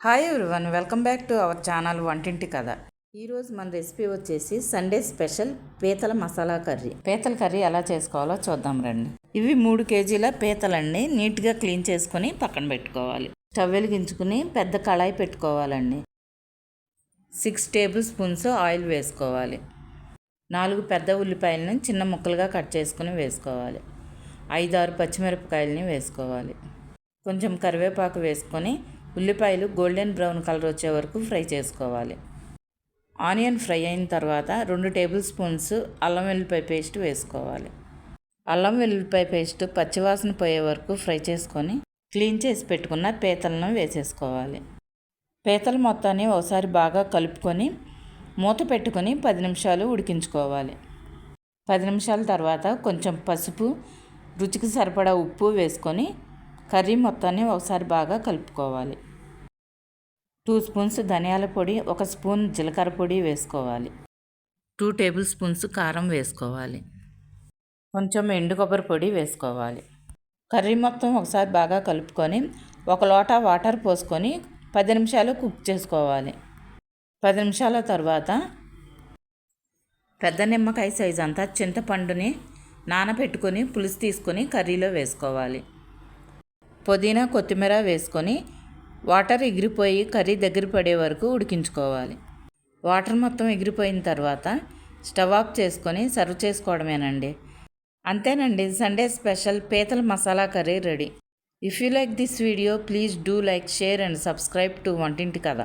Hi everyone welcome back to our channel వంటింటి కథ ఈరోజు మన రెసిపీ వచ్చేసి సండే స్పెషల్ పీతల మసాలా కర్రీ పీతల కర్రీ ఎలా చేసుకోవాలో చూద్దాం రండి. ఇవి మూడు కేజీల పీతలన్నీ నీట్గా క్లీన్ చేసుకొని పక్కన పెట్టుకోవాలి. స్టవ్ వెలిగించుకుని పెద్ద కళాయి పెట్టుకోవాలండి. సిక్స్ టేబుల్ స్పూన్స్ ఆయిల్ వేసుకోవాలి. నాలుగు పెద్ద ఉల్లిపాయలను చిన్న ముక్కలుగా కట్ చేసుకుని వేసుకోవాలి. ఐదారు పచ్చిమిరపకాయలని వేసుకోవాలి. కొంచెం కరివేపాకు వేసుకొని ఉల్లిపాయలు గోల్డెన్ బ్రౌన్ కలర్ వచ్చే వరకు ఫ్రై చేసుకోవాలి. ఆనియన్ ఫ్రై అయిన తర్వాత రెండు టేబుల్ స్పూన్స్ అల్లం వెల్లిపాయ పేస్ట్ వేసుకోవాలి. అల్లం వెల్లిపాయ పేస్ట్ పచ్చివాసన పోయే వరకు ఫ్రై చేసుకొని క్లీన్ చేసి పెట్టుకున్న పీతలను వేసేసుకోవాలి. పీతలు మొత్తాన్ని ఒకసారి బాగా కలుపుకొని మూత పెట్టుకొని పది నిమిషాలు ఉడికించుకోవాలి. పది నిమిషాల తర్వాత కొంచెం పసుపు రుచికి సరిపడా ఉప్పు వేసుకొని కర్రీ మొత్తాన్ని ఒకసారి బాగా కలుపుకోవాలి. టూ స్పూన్స్ ధనియాల పొడి ఒక స్పూన్ జీలకర్ర పొడి వేసుకోవాలి. టూ టేబుల్ స్పూన్స్ కారం వేసుకోవాలి. కొంచెం ఎండు కొబ్బరి పొడి వేసుకోవాలి. కర్రీ మొత్తం ఒకసారి బాగా కలుపుకొని ఒక లోటా వాటర్ పోసుకొని పది నిమిషాలు కుక్ చేసుకోవాలి. పది నిమిషాల తర్వాత పెద్ద నిమ్మకాయ సైజ్ అంతా చింతపండుని నానబెట్టుకొని పులుసు తీసుకొని కర్రీలో వేసుకోవాలి. పుదీనా కొత్తిమీర వేసుకొని వాటర్ ఎగిరిపోయి కర్రీ దగ్గర పడే వరకు ఉడికించుకోవాలి. వాటర్ మొత్తం ఎగిరిపోయిన తర్వాత స్టవ్ ఆఫ్ చేసుకొని సర్వ్ చేసుకోవడమేనండి. అంతేనండి సండే స్పెషల్ పీతల masala curry ready. If you like this video please do like share and subscribe to వంటింటి కథ.